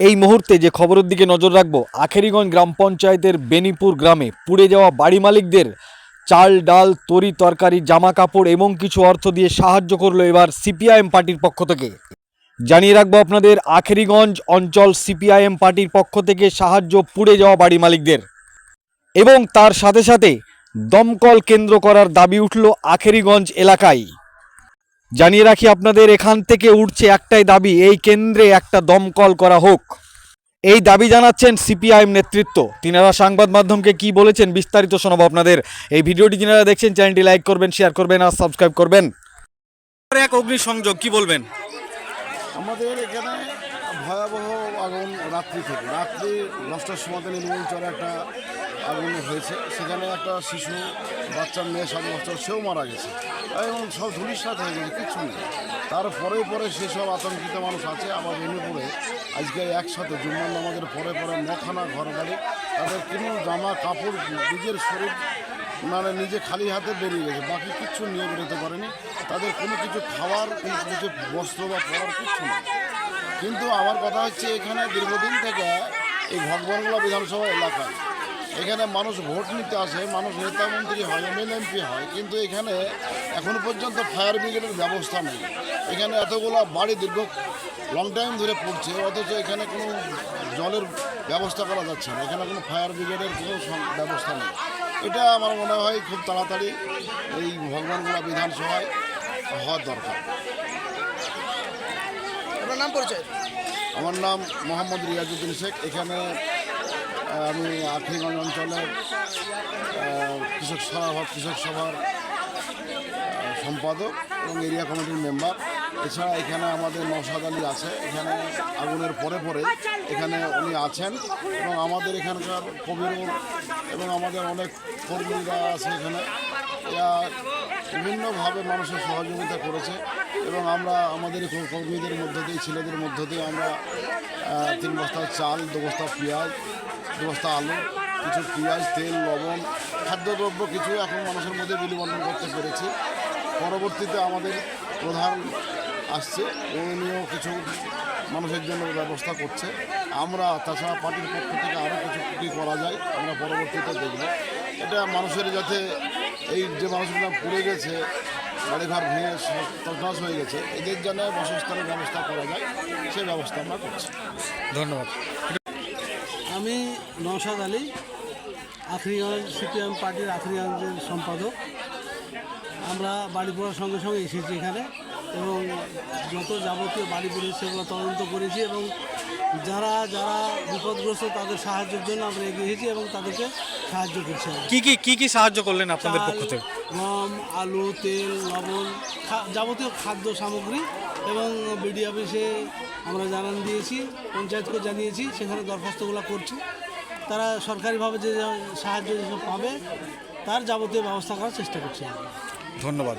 এই মুহূর্তে যে খবরের দিকে নজর রাখব, আখেরিগঞ্জ গ্রাম পঞ্চায়েতের বেনিপুর গ্রামে পুড়ে যাওয়া বাড়ি মালিকদের চাল, ডাল, তরি, তরকারি, জামা কাপড় এবং কিছু অর্থ দিয়ে সাহায্য করল এবার সিপিআইএম পার্টির পক্ষ থেকে। জানিয়ে রাখব আপনাদের, আখেরিগঞ্জ অঞ্চল সিপিআইএম পার্টির পক্ষ থেকে সাহায্য পুড়ে যাওয়া বাড়ি মালিকদের। এবং তার সাথে সাথে দমকল কেন্দ্র করার দাবি উঠল আখেরিগঞ্জ এলাকায়। জানিয়ে রাখি আপনাদের, এখান থেকে উঠছে একটাই দাবি, এই কেন্দ্রে একটা দমকল করা হোক। এই দাবি জানাচ্ছেন সিপিআইএম নেতৃত্ব। তিনারা সংবাদ মাধ্যমকে কি বলেছেন বিস্তারিত শোনাবো আপনাদের। এই ভিডিওটি যিনারা দেখছেন, চ্যানেলটি লাইক করবেন, শেয়ার করবেন আর সাবস্ক্রাইব করবেন। এক অগ্নিসংযোগ, কি বলবেন? আমাদের এখানে ভয়াবহ আগুন রাত্রি থেকে, রাত্রি দশটার সময় চরে একটা আগুন হয়েছে। সেখানে একটা শিশু, বাচ্চা, মেয়ে সাত বছর, সেও মারা গেছে। এবং সব ধুলিসাত হয়ে গেছে কিছু নেই। তারপরে পরে সেসব আতঙ্কিত মানুষ আছে, আবার বেনিপুরে আজকে একসাথে জুম্মান নামাজের পরে পরে নখানা ঘর বাড়ি তাদের কোনো জামা কাপড়, নিজের শরীর মানে নিজে খালি হাতে বেরিয়ে গেছে। বাকি কিচ্ছু নিয়ে বেরোতে পারেনি। তাদের কোনো কিছু খাওয়ার, কোনো কিছু বস্ত্র বা পরার কিচ্ছু নেই। কিন্তু আমার কথা হচ্ছে, এখানে দীর্ঘদিন থেকে এই ভগবানগোলা বিধানসভা এলাকায়। এখানে মানুষ ভোট নিতে আসে মানুষ নেতা মন্ত্রী হয় এমএল এমপি হয় কিন্তু এখানে এখন পর্যন্ত ফায়ার ব্রিগেডের ব্যবস্থা নেই। এখানে এতগুলো বাড়ি দীর্ঘ লং টাইম ধরে পড়ছে অথচ এখানে কোনো জলের ব্যবস্থা করা যাচ্ছে না এখানে কোনো ফায়ার ব্রিগেডের কোনো ব্যবস্থা নেই। এটা আমার মনে হয় খুব তাড়াতাড়ি এই ভগবানগুলা বিধানসভায় হওয়ার দরকার। আপনার নাম পরিচয়? আমার নাম মোহাম্মদ রিয়াজুদ্দিন শেখ এখানে আমি আখরিগঞ্জ অঞ্চলের কৃষক সভা, কৃষক সভার সম্পাদক এবং এরিয়া কমিটির মেম্বার। এছাড়া এখানে আমাদের নৌসাদ আলী আছে, এখানে আগুনের পরে পরে এখানে উনি আছেন এবং আমাদের এখানকার কবিরুল এবং আমাদের অনেক কর্মীরা আছে এখানে। এরা বিভিন্নভাবে মানুষের সহযোগিতা করেছে এবং আমরা আমাদের কর্মীদের মধ্য দিয়ে, ছেলেদের মধ্য দিয়ে আমরা তিন বস্তা চাল, দু বস্তা পেঁয়াজ বস্তা আলু, কিছু পেঁয়াজ, তেল, লবণ, খাদ্যদ্রব্য কিছু এখন মানুষের মধ্যে বিলি বন্টন করতে পেরেছি। পরবর্তীতে আমাদের প্রধান আসছে উনিও কিছু মানুষের জন্য ব্যবস্থা করছে। আমরা, তাছাড়া পার্টির পক্ষ থেকে আরও কিছু কী করা যায়, আমরা পরবর্তীতে দেখব। এটা মানুষের যাতে এই যে মানুষগুলো পুড়ে গেছে, বাড়িঘর ভেঙে তছনছ হয়ে গেছে, এদের জন্য বাসস্থানের ব্যবস্থা করা যায় সেই ব্যবস্থা আমরা করছি। ধন্যবাদ। আমি নৌসাদ আলী আখরিগঞ্জ সিপিএম পার্টির আখরিগঞ্জের সম্পাদক আমরা বাড়ি পড়ার সঙ্গে সঙ্গে এসেছি এখানে এবং যত যাবতীয় বাড়ি পড়ি সেগুলো তদন্ত করেছি এবং যারা যারা বিপদগ্রস্ত তাদের সাহায্যের জন্য আমরা এগিয়ে এসেছি এবং তাদেরকে সাহায্য করছি। কি কি কি কি সাহায্য করলেন আপনাদের পক্ষ থেকে গম আলু তেল লবণ যাবতীয় খাদ্য সামগ্রী এবং বিডি অফিসে আমরা জানান দিয়েছি পঞ্চায়েতকে জানিয়েছি, সেখানে দরখাস্তগুলো করছি। তারা সরকারিভাবে যে সাহায্য যেসব পাবে, তার যাবতীয় ব্যবস্থা করার চেষ্টা করছে ধন্যবাদ।